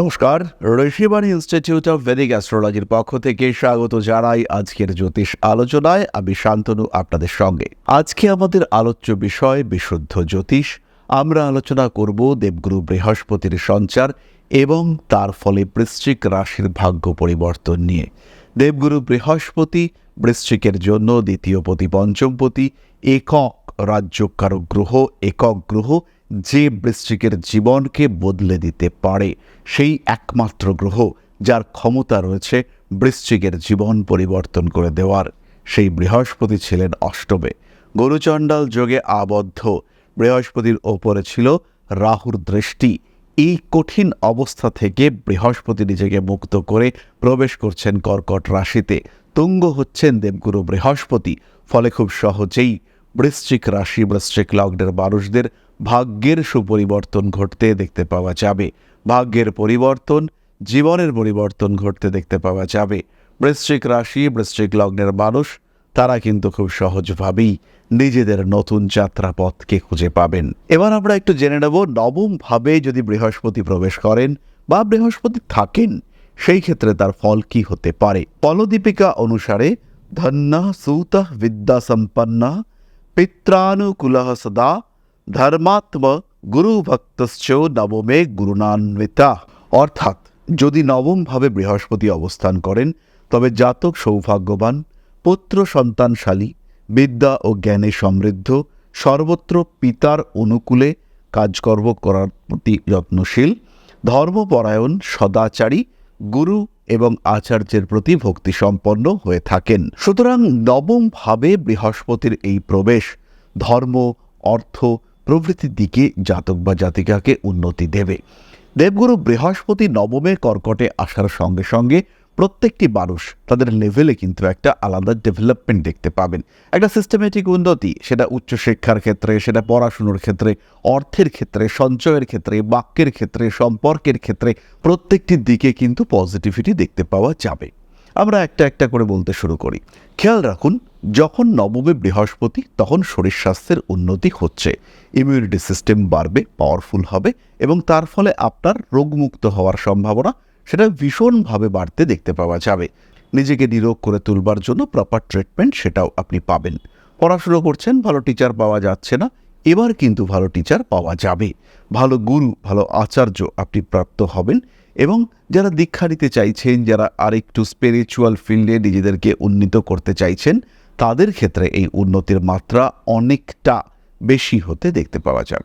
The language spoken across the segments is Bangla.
নমস্কার, ঋষিবাণী ইনস্টিটিউট অফ ভেদিক অ্যাস্ট্রোলজির পক্ষ থেকে স্বাগত জানাই আজকের জ্যোতিষ আলোচনায়। আমি শান্তনু, আপনাদের সঙ্গে। আজকে আমাদের আলোচ্য বিষয় বিশুদ্ধ জ্যোতিষ। আমরা আলোচনা করব দেবগুরু বৃহস্পতির সঞ্চার এবং তার ফলে বৃশ্চিক রাশির ভাগ্য পরিবর্তন নিয়ে। দেবগুরু বৃহস্পতি বৃশ্চিকের জন্য দ্বিতীয় পতি পঞ্চমপতি একক রাজ্যকারক গ্রহ একক গ্রহ যে বৃশ্চিকের জীবনকে বদলে দিতে পারে, সেই একমাত্র গ্রহ যার ক্ষমতা রয়েছে বৃশ্চিকের জীবন পরিবর্তন করে দেওয়ার। সেই বৃহস্পতি ছিলেন অষ্টমে। গরুচণ্ডাল যোগে আবদ্ধ। বৃহস্পতির ওপরে ছিল রাহুর দৃষ্টি। এই কঠিন অবস্থা থেকে বৃহস্পতি নিজেকে মুক্ত করে প্রবেশ করছেন কর্কট রাশিতে। তুঙ্গ হচ্ছেন দেবগুরু বৃহস্পতি, ফলে খুব সহজেই বৃশ্চিক রাশি, বৃশ্চিক লগ্নের মানুষদের ভাগ্যের সুপরিবর্তন ঘটতে দেখতে পাওয়া যাবে। ভাগ্যের পরিবর্তন, জীবনের পরিবর্তন ঘটতে দেখতে পাওয়া যাবে। বৃশ্চিক রাশি, বৃশ্চিক লগ্নের মানুষ তারা কিন্তু খুব সহজভাবেই নিজেদের নতুন যাত্রাপথকে খুঁজে পাবেন। এবার আমরা একটু জেনে নেব নবম ভাবে যদি বৃহস্পতি প্রবেশ করেন বা বৃহস্পতি থাকেন, সেই ক্ষেত্রে তার ফল কি হতে পারে? পলদীপিকা অনুসারে, ধন্যা সূত বিদ্যা সম্পন্না, পিত্রানুকূল সদা, ধর্মাত্ম গুরু ভক্তশ্চ নবমে গুরুনান্বিতা। অর্থাৎ, যদি নবমভাবে বৃহস্পতি অবস্থান করেন, তবে জাতক সৌভাগ্যবান পুত্র সন্তানশালী, বিদ্যা ও জ্ঞানে সমৃদ্ধ, সর্বত্র পিতার অনুকূলে কাজকর্ম করার প্রতি যত্নশীল, ধর্মপরায়ণ, সদাচারী, গুরু এবং আচার্যের প্রতি ভক্তি সম্পন্ন হয়ে থাকেন। সুতরাং নবমভাবে বৃহস্পতির এই প্রবেশ ধর্ম, অর্থ প্রভৃতির দিকে জাতক বা জাতিকাকে উন্নতি দেবে। দেবগুরু বৃহস্পতি নবমে কর্কটে আসার সঙ্গে সঙ্গে প্রত্যেকটি মানুষ তাদের লেভেলে কিন্তু একটা আলাদা ডেভেলপমেন্ট দেখতে পাবেন। একটা সিস্টেমেটিক উন্নতি, সেটা উচ্চশিক্ষার ক্ষেত্রে, সেটা পড়াশুনোর ক্ষেত্রে, অর্থের ক্ষেত্রে, সঞ্চয়ের ক্ষেত্রে, বাক্যের ক্ষেত্রে, সম্পর্কের ক্ষেত্রে প্রত্যেকটি দিকে কিন্তু পজিটিভিটি দেখতে পাওয়া যাবে। আমরা একটা একটা করে বলতে শুরু করি। খেয়াল রাখুন, যখন নবমে বৃহস্পতি, তখন শরীর স্বাস্থ্যের উন্নতি হচ্ছে। ইমিউনিটি সিস্টেম বাড়বে পাওয়ারফুল হবে এবং তার ফলে আপনার রোগমুক্ত হওয়ার সম্ভাবনা সেটা ভীষণভাবে বাড়তে দেখতে পাওয়া যাবে। নিজেকে নিরোগ করে তুলবার জন্য প্রপার ট্রিটমেন্ট সেটাও আপনি পাবেন। পড়াশুনো করছেন, ভালো টিচার পাওয়া যাচ্ছে না, এবার কিন্তু ভালো টিচার পাওয়া যাবে। ভালো গুরু, ভালো আচার্য আপনি প্রাপ্ত হবেন এবং যারা দীক্ষা নিতে চাইছেন, যারা আরেকটু স্পিরিচুয়াল ফিল্ডে নিজেদেরকে উন্নীত করতে চাইছেন, তাদের ক্ষেত্রে এই উন্নতির মাত্রা অনেকটা বেশি হতে দেখতে পাওয়া যায়।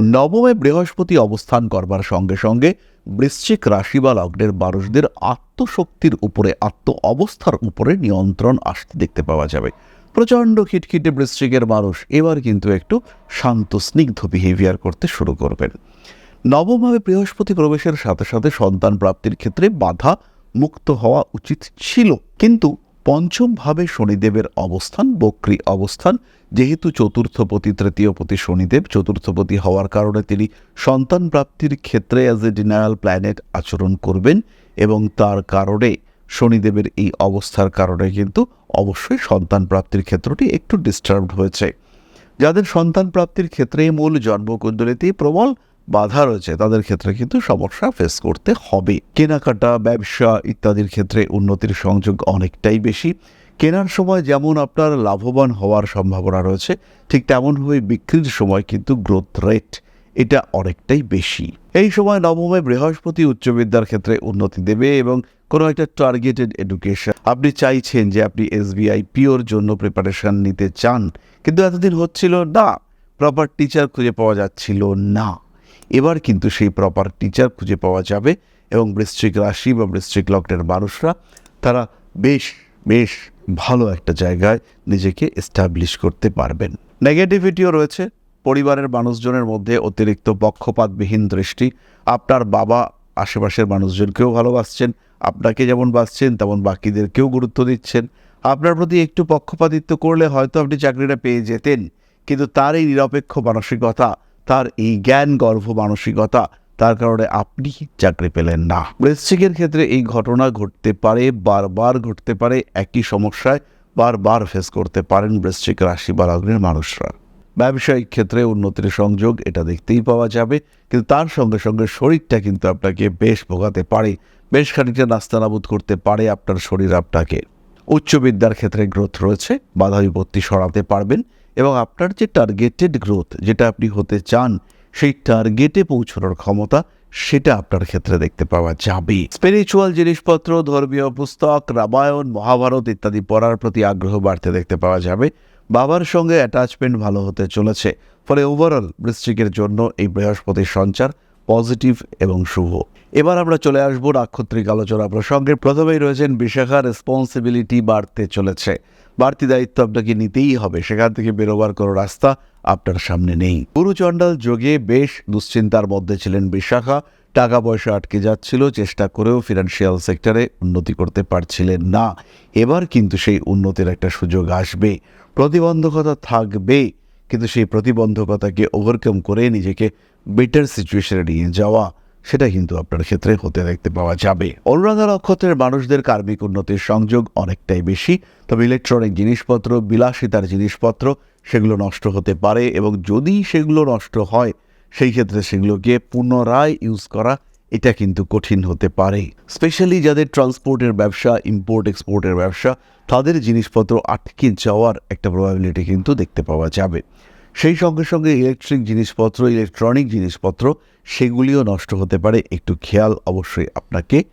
নবমে বৃহস্পতি অবস্থান করবার সঙ্গে সঙ্গে বৃশ্চিক রাশি বা লগ্নের মানুষদের আত্মশক্তির উপরে আত্ম অবস্থার উপরে নিয়ন্ত্রণ আসতে দেখতে পাওয়া যাবে। প্রচণ্ড খিটখিটে বৃশ্চিকের মানুষ এবার কিন্তু একটু শান্ত স্নিগ্ধ বিহেভিয়ার করতে শুরু করবেন। নবমভাবে বৃহস্পতি প্রবেশের সাথে সাথে সন্তান প্রাপ্তির ক্ষেত্রে বাধা মুক্ত হওয়া উচিত ছিল। কিন্তু পঞ্চমভাবে শনিদেবের অবস্থান, বক্রী অবস্থান। যেহেতু চতুর্থপতি, তৃতীয়পতি শনিদেব, চতুর্থপতি হওয়ার কারণে তিনি সন্তান প্রাপ্তির ক্ষেত্রে অ্যাজ এ ডিনায়াল প্ল্যানেট আচরণ করবেন এবং তার কারণে শনিদেবের এই অবস্থার কারণে কিন্তু অবশ্যই সন্তান প্রাপ্তির ক্ষেত্রটি একটু ডিস্টার্বড হয়েছে। যাদের সন্তান প্রাপ্তির ক্ষেত্রে মূল জন্মকুণ্ডলিতে প্রবল বাধা রয়েছে তাদের ক্ষেত্রে, কিন্তু সমস্যা ফেস করতে হবে। কেনাকাটা, ব্যবসা ইত্যাদির ক্ষেত্রে উন্নতির সংযোগ অনেকটাই বেশি। কেনার সময় যেমন আপনার লাভবান হওয়ার সম্ভাবনা রয়েছে, ঠিক তেমনভাবে বিক্রির সময় কিন্তু গ্রোথ রেট এটা অনেকটাই বেশি। এই সময় নবমে বৃহস্পতি উচ্চ বিদ্যার ক্ষেত্রে উন্নতি দেবে এবং কোনো একটা টার্গেটেড এডুকেশন আপনি চাইছেন যে আপনি এসবিআই পিওর জন্য প্রিপারেশন নিতে চান, কিন্তু এতদিন হচ্ছিল না প্রপার টিচার খুঁজে পাওয়া যাচ্ছিল না। এবার কিন্তু সেই প্রপার টিচার খুঁজে পাওয়া যাবে এবং বৃশ্চিক রাশি বা বৃশ্চিক লগ্নের মানুষরা, তারা বেশ বেশ ভালো একটা জায়গায় নিজেকে এস্টাবলিশ করতে পারবেন। নেগেটিভিটিও রয়েছে। পরিবারের মানুষজনের মধ্যে অতিরিক্ত পক্ষপাতবিহীন দৃষ্টি। আপনার বাবা আশেপাশের মানুষজনকেও ভালোবাসছেন। আপনাকে যেমন বাসছেন, তেমন বাকিদেরকেও গুরুত্ব দিচ্ছেন। আপনার প্রতি একটু পক্ষপাতিত্ব করলে হয়তো আপনি চাকরিটা পেয়ে যেতেন। কিন্তু তার এই নিরপেক্ষ মানসিকতা তার এই জ্ঞান, গর্ভ, মানসিকতা, তার কারণে আপনি চাকরি পেলেন না। বৃশ্চিকের ক্ষেত্রে এই ঘটনা ঘটতে পারে, বারবার ঘটতে পারে, একই সমস্যায় বারবার ফেস করতে পারেন বৃশ্চিক রাশি বা লগ্নের মানুষরা। ব্যবসায়িক ক্ষেত্রে উন্নতির সংযোগ এটা দেখতেই পাওয়া যাবে, কিন্তু তার সঙ্গে সঙ্গে শরীরটা কিন্তু আপনাকে বেশ ভোগাতে পারে, বেশ খানিকটা নাস্তানাবুদ করতে পারে আপনার শরীর আপনাকে। উচ্চ বিদ্যার ক্ষেত্রে গ্রোথ রয়েছে, বাধা বিপত্তি সরাতে পারবেন এবং আপনার যে টার্গেটেড গ্রোথ যেটা আপনি হতে চান, সেই টার্গেটে পৌঁছানোর ক্ষমতা সেটা আপনার ক্ষেত্রে দেখতে পাওয়া যাবে। স্পিরিচুয়াল জিনিসপত্র, ধর্মীয় পুস্তক, রামায়ণ, মহাভারত ইত্যাদি পড়ার প্রতি আগ্রহ বাড়তে দেখতে পাওয়া যাবে। বাবার সঙ্গে অ্যাটাচমেন্ট ভালো হতে চলেছে। ফলে ওভারঅল বৃশ্চিকের জন্য এই বৃহস্পতির সঞ্চার পজিটিভ এবং শুভ। এবার আমরা চলে আসব নাক্ষত্রিক আলোচনা প্রসঙ্গে। প্রথমেই রয়েছেন বিশাখা রেসপন্সিবিলিটি বাড়তে চলেছে। বাড়তি দায়িত্ব আপনাকে নিতেই হবে। সেখান থেকে বেরোবার কোনো রাস্তা আপনার সামনে নেই। গুরুচণ্ডাল যোগে বেশ দুশ্চিন্তার মধ্যে ছিলেন বিশাখা। টাকা পয়সা আটকে যাচ্ছিল, চেষ্টা করেও ফিনান্সিয়াল সেক্টরে উন্নতি করতে পারছিলেন না। এবার কিন্তু সেই উন্নতির একটা সুযোগ আসবে। প্রতিবন্ধকতা থাকবে। কিন্তু সেই প্রতিবন্ধকতাকে ওভারকাম করে নিজেকে বেটার সিচুয়েশনে নিয়ে যাওয়া, সেটা কিন্তু আপনার ক্ষেত্রে হতে দেখতে পাওয়া যাবে। অনুরাধা নক্ষত্রের মানুষদের কার্মিক উন্নতির সংযোগ অনেকটাই বেশি, তবে ইলেকট্রনিক জিনিসপত্র, বিলাসিতার জিনিসপত্র, সেগুলো নষ্ট হতে পারে এবং যদি সেগুলো নষ্ট হয়, সেই ক্ষেত্রে সেগুলোকে পুনরায় ইউজ করা এটা কিন্তু কঠিন হতে পারে। স্পেশালি যাদের ট্রান্সপোর্টের ব্যবসা ইম্পোর্ট এক্সপোর্টের ব্যবসা, তাদের জিনিসপত্র আটকে যাওয়ার একটা প্রবাবিলিটি কিন্তু দেখতে পাওয়া যাবে। সেই সঙ্গে সঙ্গে ইলেকট্রিক জিনিসপত্র ইলেকট্রনিক জিনিসপত্র, সেগুলিও নষ্ট হতে পারে। একটু খেয়াল অবশ্যই আপনাকে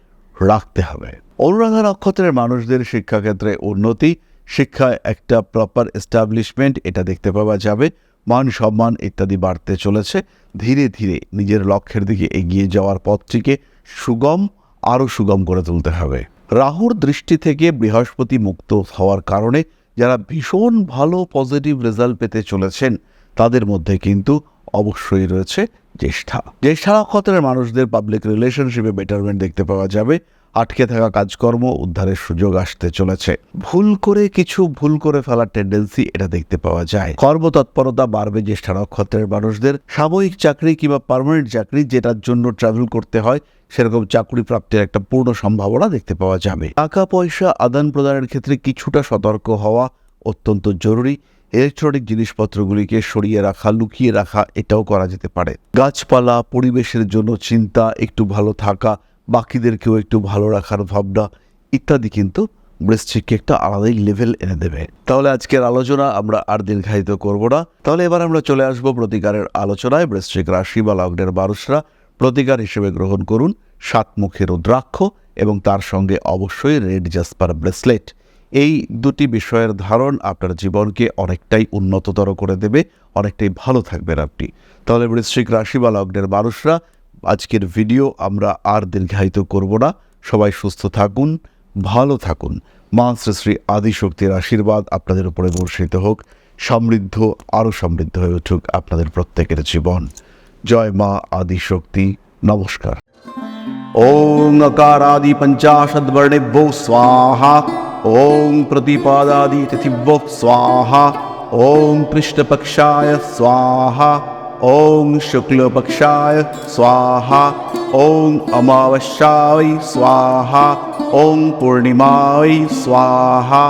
রাখতে হবে। অনুরাধা নক্ষত্রের মানুষদের শিক্ষাক্ষেত্রে উন্নতি, শিক্ষায় একটা প্রপার এস্টাবলিশমেন্ট এটা দেখতে পাওয়া যাবে। মান সম্মান ইত্যাদি বাড়তে চলেছে। ধীরে ধীরে নিজের লক্ষ্যের দিকে এগিয়ে যাওয়ার পথটিকে সুগম, আরও সুগম করে তুলতে হবে। রাহুর দৃষ্টি থেকে বৃহস্পতি মুক্ত হওয়ার কারণে যারা ভীষণ ভালো পজিটিভ রেজাল্ট পেতে চলেছেন, তাদের মধ্যে কিন্তু অবশ্যই রয়েছে জ্যেষ্ঠা। জ্যেষ্ঠা নক্ষত্রের মানুষদের পাবলিক রিলেশনশিপে বেটারমেন্ট দেখতে পাওয়া যাবে। আটকে থাকা কাজকর্ম, উদ্ধারের সুযোগ আসতে চলেছে। ভুল করে কিছু ভুল করে ফেলার টেন্ডেন্সি এটা দেখতে পাওয়া যায়। কর্মতৎপরতা বাড়বে জ্যেষ্ঠা নক্ষত্রের মানুষদের। সাময়িক চাকরি কিংবা পার্মানেন্ট চাকরি যেটার জন্য ট্রাভেল করতে হয়, সেরকম চাকরি প্রাপ্তির একটা পূর্ণ সম্ভাবনা দেখতে পাওয়া যাবে। টাকা পয়সা আদান প্রদানের ক্ষেত্রে কিছুটা সতর্ক হওয়া অত্যন্ত জরুরি। ইলেকট্রনিক জিনিসপত্রগুলিকে সরিয়ে রাখা, লুকিয়ে রাখা, এটাও করা যেতে পারে। গাছপালা, পরিবেশের জন্য চিন্তা, একটু ভালো থাকা, বাকিদেরকেও একটু ভালো রাখার ভাবনা, ইত্যাদি কিন্তু বৃশ্চিককে একটা আলাদাই লেভেল এনে দেবে। তাহলে আজকের আলোচনা আমরা আর দীর্ঘায়িত করব না। তাহলে এবার আমরা চলে আসব প্রতিকারের আলোচনায়। বৃশ্চিক রাশি বা লগ্নের মানুষরা প্রতিকার হিসেবে গ্রহণ করুন সাতমুখী রুদ্রাক্ষ এবং তার সঙ্গে অবশ্যই রেড জাসপার ব্রেসলেট। এই দুটি বিষয়ের ধারণ আপনার জীবনকে অনেকটাই উন্নততর করে দেবে, অনেকটাই ভালো থাকবেন আপনি। তাহলে বৃশ্চিক রাশি বা লগ্নের মানুষরা, আজকের ভিডিও আমরা আর দীর্ঘায়িত করব না। সবাই সুস্থ থাকুন, ভালো থাকুন। মা শ্রী শ্রী আদিশক্তির আশীর্বাদ আপনাদের উপরে বর্ষিত হোক, সমৃদ্ধ, আরও সমৃদ্ধ হয়ে উঠুক আপনাদের প্রত্যেকের জীবন। জয় মা আদিশক্তি, নমস্কার। ওম কারাদি পঞ্চাশদ্বর্ণেভ্যো স্বাহা। ॐ प्रतिपादादि स्वाहा ॐ कृष्णपक्षाय स्वाहा ॐ शुक्लपक्षाय स्वाहा ॐ अमावस्याय स्वाहा ॐ पूर्णिमाय स्वाहा